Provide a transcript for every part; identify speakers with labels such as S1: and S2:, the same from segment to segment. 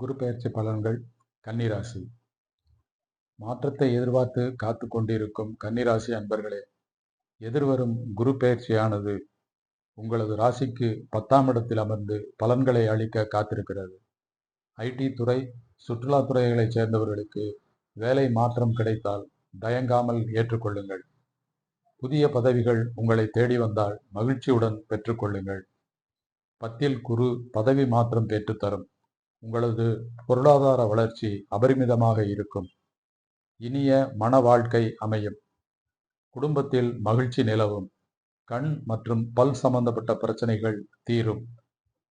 S1: குரு பெயர்ச்சி பலன்கள் கன்னிராசி. மாற்றத்தை எதிர்பார்த்து காத்து கொண்டிருக்கும் கன்னிராசி அன்பர்களே எதிர்வரும் குரு பயிற்சியானது உங்களது ராசிக்கு பத்தாம் இடத்தில் அமர்ந்து பலன்களை அளிக்க காத்திருக்கிறது. ஐடி துறை சுற்றுலா துறைகளைச் சேர்ந்தவர்களுக்கு வேலை மாற்றம் கிடைத்தால் தயங்காமல் ஏற்றுக்கொள்ளுங்கள். புதிய பதவிகள் உங்களை தேடி வந்தால் மகிழ்ச்சியுடன் பெற்றுக்கொள்ளுங்கள். பத்தில் குரு பதவி மாற்றம் பெற்றுத்தரும். உங்களது பொருளாதார வளர்ச்சி அபரிமிதமாக இருக்கும். இனிய மன வாழ்க்கை அமையும். குடும்பத்தில் மகிழ்ச்சி நிலவும். கண் மற்றும் பல் சம்பந்தப்பட்ட பிரச்சனைகள் தீரும்.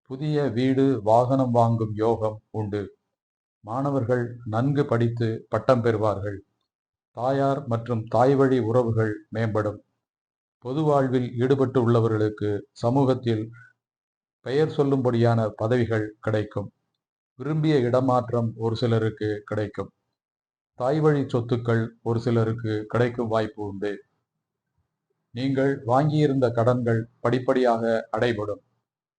S1: புதிய வீடு வாகனம் வாங்கும் யோகம் உண்டு. மாணவர்கள் நன்கு படித்து பட்டம் பெறுவார்கள். தாயார் மற்றும் தாய் வழி உறவுகள் மேம்படும். பொது வாழ்வில் ஈடுபட்டு உள்ளவர்களுக்கு சமூகத்தில் பெயர் சொல்லும்படியான பதவிகள் கிடைக்கும். விரும்பிய இடமாற்றம் ஒரு சிலருக்கு கிடைக்கும். தாய் வழி சொத்துக்கள் ஒரு சிலருக்கு கிடைக்கும் வாய்ப்பு உண்டு. நீங்கள் வாங்கியிருந்த கடன்கள் படிப்படியாக அடைபடும்.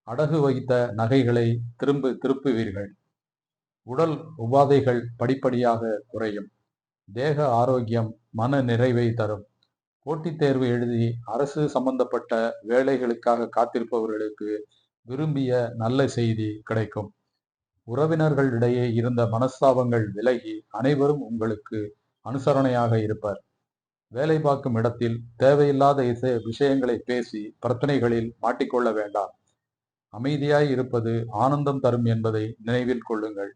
S1: அடகு வைத்த நகைகளை திரும்ப திருப்புவீர்கள். உடல் உபாதைகள் படிப்படியாக குறையும். தேக ஆரோக்கியம் மன நிறைவை தரும். போட்டித் தேர்வு எழுதி அரசு சம்பந்தப்பட்ட வேலைகளுக்காக காத்திருப்பவர்களுக்கு விரும்பிய நல்ல செய்தி கிடைக்கும். உறவினர்களிடையே இருந்த மனஸ்தாபங்கள் விலகி அனைவரும் உங்களுக்கு அனுசரணையாக இருப்பர். வேலை பார்க்கும் இடத்தில் தேவையில்லாத இசை விஷயங்களை பேசி பிரச்சனைகளில் மாட்டிக்கொள்ள வேண்டாம். அமைதியாய் இருப்பது ஆனந்தம் தரும் என்பதை நினைவில் கொள்ளுங்கள்.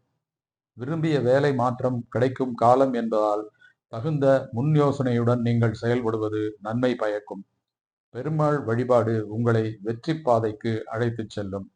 S1: விரும்பிய வேலை மாற்றம் கிடைக்கும் காலம் என்பதால் தகுந்த முன் யோசனையுடன் நீங்கள் செயல்படுவது நன்மை பயக்கும். பெருமாள் வழிபாடு உங்களை வெற்றி பாதைக்கு அழைத்துச் செல்லும்.